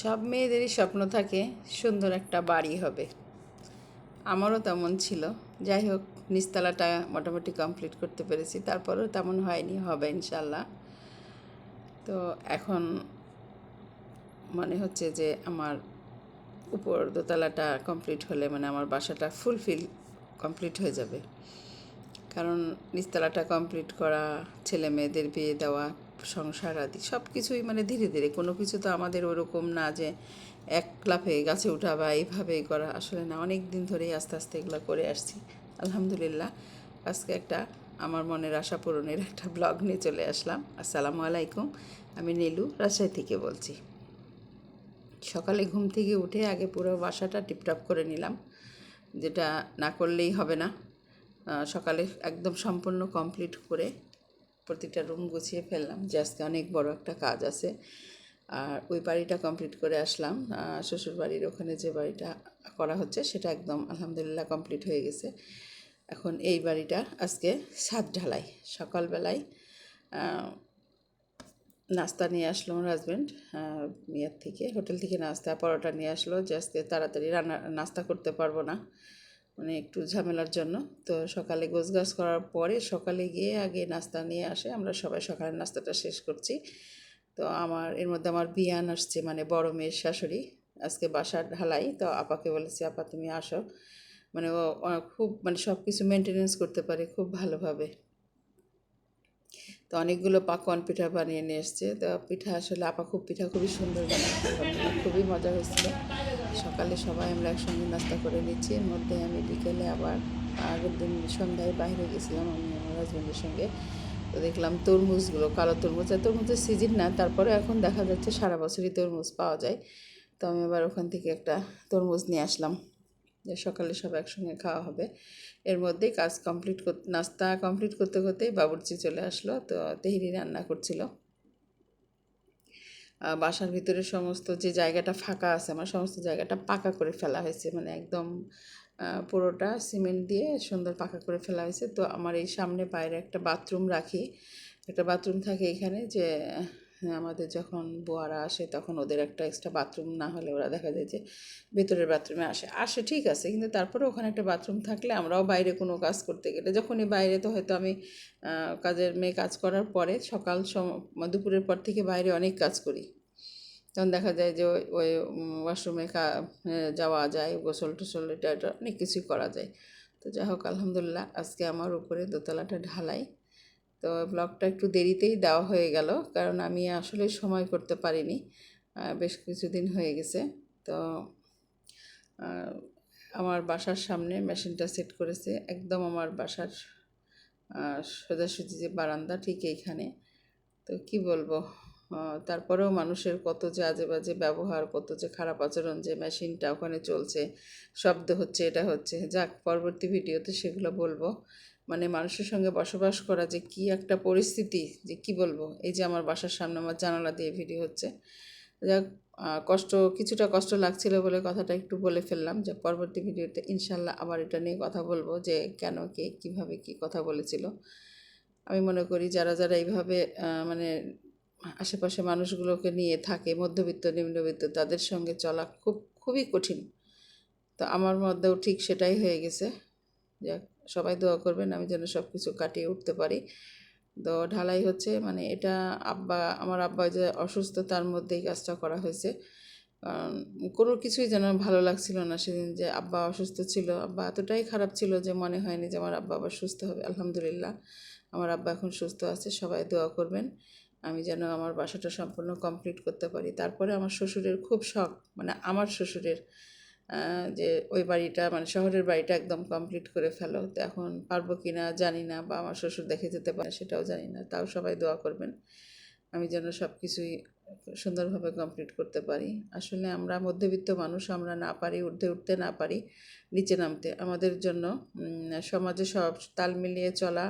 সব মেয়েদেরই স্বপ্ন থাকে সুন্দর একটা বাড়ি হবে। আমারও তেমন ছিল। যাই হোক নিচতলাটা মোটামুটি কমপ্লিট করতে পেরেছি। তারপরেও তেমন হয়নি, হবে ইনশাল্লাহ তো এখন মনে হচ্ছে যে আমার উপর দোতলাটা কমপ্লিট হলে মানে আমার বাসাটা ফুলফিল কমপ্লিট হয়ে যাবে। কারণ নিচতলাটা কমপ্লিট করা, ছেলে মেয়েদের বিয়ে দেওয়া সংসার আদি সব কিছুই মানে ধীরে ধীরে। কোনো কিছু তো আমাদের ওরকম না যে এক লাফে গাছে উঠা বা এইভাবেই করা আসলে না। অনেক দিন ধরেই আস্তে আস্তে এগুলো করে আসছি। আলহামদুলিল্লাহ, আজকে একটা আমার মনের আশা পূরণের একটা ব্লগ নিয়ে চলে আসলাম। আসসালামু আলাইকুম, আমি নীলু, রাজশাহী থেকে বলছি। সকালে ঘুম থেকে উঠে আগে পুরো বাসাটা টিপটপ করে নিলাম, যেটা না করলেই হবে না। সকালে একদম সম্পূর্ণ কমপ্লিট করে প্রতিটা রুম গুছিয়ে ফেললাম। যে আজকে অনেক বড় একটা কাজ আছে। আর ওই বাড়িটা কমপ্লিট করে আসলাম। শ্বশুর বাড়ির ওখানে যে বাড়িটা করা হচ্ছে, সেটা একদম আলহামদুলিল্লাহ কমপ্লিট হয়ে গেছে। এখন এই বাড়িটা আজকে ছাদ ঢালাই। সকালবেলায় নাস্তা নিয়ে আসলো আমার হাজব্যান্ড মেয়ার থেকে। হোটেল থেকে নাস্তা, পরোটা নিয়ে আসলো। যে আজকে তাড়াতাড়ি রান্না, নাস্তা করতে পারব না। মানে একটু ঝামেলার জন্য। তো সকালে গোছগাছ করার পরে সকালে গিয়ে আগে নাস্তা নিয়ে আসে। আমরা সবাই সকালের নাস্তাটা শেষ করছি। তো আমার, এর মধ্যে আমার বিয়ান আসছে মানে বড় মেয়ের শাশুড়ি। আজকে বাসার ঢালাই। তো আপাকে বলেছি, আপা, তুমি আসো। মানে ও খুব মানে সব কিছু মেনটেনেন্স করতে পারে খুব ভালোভাবে। তো অনেকগুলো পাকোয়ান পিঠা বানিয়ে নিয়ে এসছে। তো পিঠা আসলে আপা খুব, পিঠা খুবই সুন্দর বানাচ্ছে। খুবই মজা হয়েছিল। সকালে সবাই আমরা একসঙ্গে নাস্তা করে নিচ্ছি। এর মধ্যে আমি বিকেলে আবার আগের দিন সন্ধ্যায় বাইরে গেছিলাম আমি আমার হাজব্যান্ডের সঙ্গে। তো দেখলাম তরমুজগুলো, কালো তরমুজ। আর তরমুজের সিজন না, তারপরে এখন দেখা যাচ্ছে সারা বছরই তরমুজ পাওয়া যায়। তো আমি আবার ওখান থেকে একটা তরমুজ নিয়ে আসলাম। যে সকালে সব একসঙ্গে খাওয়া হবে। এর মধ্যেই কাজ কমপ্লিট করতে নাস্তা কমপ্লিট করতে করতেই বাবুর্চি চলে আসলো। তো তেহরি রান্না করছিল। বাসার ভিতরে সমস্ত যে জায়গাটা ফাঁকা আছে, আমার সমস্ত জায়গাটা পাকা করে ফেলা হয়েছে। মানে একদম পুরোটা সিমেন্ট দিয়ে সুন্দর পাকা করে ফেলা হয়েছে। তো আমার এই সামনে বাইরে একটা বাথরুম রাখি। একটা বাথরুম থাকে এখানে যে আমাদের যখন বোয়ারা আসে তখন ওদের একটা এক্সট্রা বাথরুম না হলে ওরা দেখা যায় যে ভেতরের বাথরুমে আসে। আসে, ঠিক আছে, কিন্তু তারপরে ওখানে একটা বাথরুম থাকলে আমরাও বাইরে কোনো কাজ করতে গেলে যখনই বাইরে তো হয়তো আমি কাজের মেয়ে কাজ করার পরে সকাল সম, দুপুরের পর থেকে বাইরে অনেক কাজ করি। তখন দেখা যায় যে ওই ওয়াশরুমে যাওয়া যায়, গোসল টোসল এটা অনেক কিছুই করা যায়। তো যাই হোক, আলহামদুলিল্লাহ, আজকে আমার উপরে দোতলাটা ঢালাই। তো ব্লগটা একটু দেরিতেই দেওয়া হয়ে গেল, কারণ আমি আসলে সময় করতে পারিনি। বেশ কিছুদিন হয়ে গেছে। তো আমার বাসার সামনে মেশিনটা সেট করেছে। একদম আমার বাসার সোজাসুজি যে বারান্দা ঠিক এইখানে। তো কি বলব? তারপরেও মানুষের কত যে আজে বাজে ব্যবহার, কত যে খারাপ আচরণ যে মেশিনটা ওখানে চলছে, শব্দ হচ্ছে, এটা হচ্ছে। যাক, পরবর্তী ভিডিওতে সেগুলো বলব। মানে মানুষের সঙ্গে বসবাস করা যে কি একটা পরিস্থিতি, যে কি বলব? এই যে আমার বাসার সামনে আমার জানালা দিয়ে ভিডিও হচ্ছে। যাক কষ্ট, কিছুটা কষ্ট লাগছিল বলে কথাটা একটু বলে ফেললাম। যে পরবর্তী ভিডিওতে ইনশাল্লাহ আবার এটা নিয়ে কথা বলব যে কেন, কে, কীভাবে কী কথা বলেছিল। আমি মনে করি যারা যারা এইভাবে মানে আশেপাশে মানুষগুলোকে নিয়ে থাকে, মধ্যবিত্ত, নিম্নবিত্ত, তাদের সঙ্গে চলা খুব, খুবই কঠিন। তো আমার মধ্যেও ঠিক সেটাই হয়ে গেছে। যাক সবাই দোয়া করবেন আমি যেন সব কিছু কাটিয়ে উঠতে পারি। তো ঢালাই হচ্ছে মানে এটা আব্বা, আমার আব্বা যে অসুস্থ তার মধ্যেই কাজটা করা হয়েছে। কারণ কোনো কিছুই যেন ভালো লাগছিল না সেদিন যে আব্বা অসুস্থ ছিল। আব্বা এতটাই খারাপ ছিল যে মনে হয়নি যে আমার আব্বা আবার সুস্থ হবে। আলহামদুলিল্লাহ, আমার আব্বা এখন সুস্থ আছে, সবাই দোয়া করবেন। আমি যেন আমার বাসাটা সম্পূর্ণ কমপ্লিট করতে পারি। তারপরে আমার শ্বশুরের খুব শখ মানে আমার শ্বশুরের যে ওই বাড়িটা মানে শহরের বাড়িটা একদম কমপ্লিট করে ফেলো। তো এখন পারব কি না জানি না বা আমার শ্বশুর দেখে যেতে পারে, সেটাও জানি না। তাও সবাই দোয়া করবেন, আমি যেন সব কিছুই সুন্দরভাবে কমপ্লিট করতে পারি। আসলে আমরা মধ্যবিত্ত মানুষ, আমরা না পারি ঊর্ধ্বে উঠতে না পারি, নিচে নামতে। আমাদের জন্য সমাজে সব তাল মিলিয়ে চলা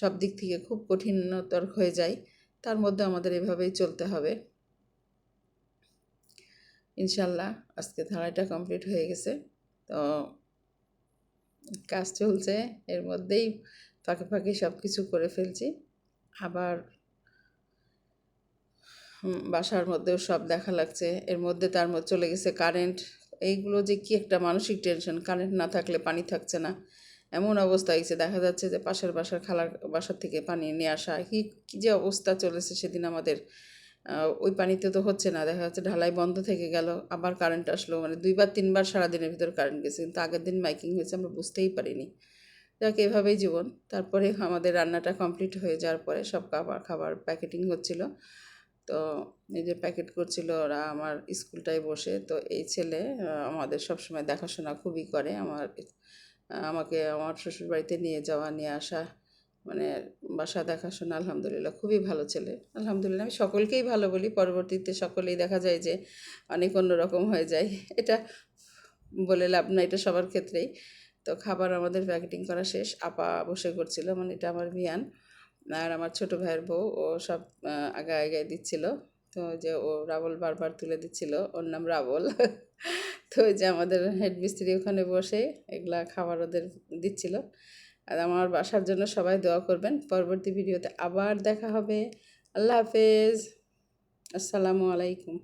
সব দিক থেকে খুব কঠিনতর হয়ে যায়। তার মধ্যে আমাদের এভাবেই চলতে হবে। ইনশাল্লাহ আজকে ধারাটা কমপ্লিট হয়ে গেছে। তো কাজ চলছে, এর মধ্যেই ফাঁকে ফাঁকে সব কিছু করে ফেলছি। আবার বাসার মধ্যেও সব দেখা লাগছে, এর মধ্যে তার মধ্যে চলে গেছে কারেন্ট এইগুলো যে কি একটা মানসিক টেনশন কারেন্ট না থাকলে পানি থাকছে না। এমন অবস্থা হয়েছে, দেখা যাচ্ছে যে পাশের বাসার খালার বাসার থেকে পানি নিয়ে আসা কি যে অবস্থা চলেছে সেদিন আমাদের। ওই পানিতে তো হচ্ছে না, দেখা যাচ্ছে ঢালাই বন্ধ থেকে গেল, আবার কারেন্ট আসলো মানে দুইবার, তিনবার সারাদিনের ভিতর কারেন্ট গেছে, কিন্তু আগের দিন মাইকিং হয়েছে, আমরা বুঝতেই পারিনি। যাক, এভাবেই জীবন, তারপরে আমাদের রান্নাটা কমপ্লিট হয়ে যাওয়ার পরে সব খাবার খাবার প্যাকেটিং হচ্ছিল। তো এই যে প্যাকেট করছিল ওরা আমার স্কুলটায় বসে, তো এই ছেলে আমাদের সবসময় দেখাশোনা খুবই করে, আমার আমাকে, আমার শ্বশুরবাড়িতে নিয়ে যাওয়া, নিয়ে আসা মানে বাসা দেখাশোনা আলহামদুলিল্লাহ, খুবই ভালো ছেলে। আলহামদুলিল্লাহ, আমি সকলকেই ভালো বলি। পরবর্তীতে সকলেই দেখা যায় যে অনেক অন্যরকম হয়ে যায়। এটা বলে লাভ না এটা সবার ক্ষেত্রেই। তো খাবার আমাদের প্যাকেটিং করা শেষ। আপা বসে করছিল মানে এটা আমার মিয়ান আর আমার ছোট ভাইয়ের বউ। ও সব আগায় আগায় দিচ্ছিল। তো যে ও রাবল বারবার তুলে দিচ্ছিল, ওর নাম রাবল। তো যে আমাদের হেড মিস্ত্রি ওখানে বসে এগুলা খাবার ওদের দিচ্ছিল। আর আমার বাসার জন্য সবাই দোয়া করবেন। পরবর্তী ভিডিওতে আবার দেখা হবে। আল্লাহ হাফেজ। আসসালামু আলাইকুম।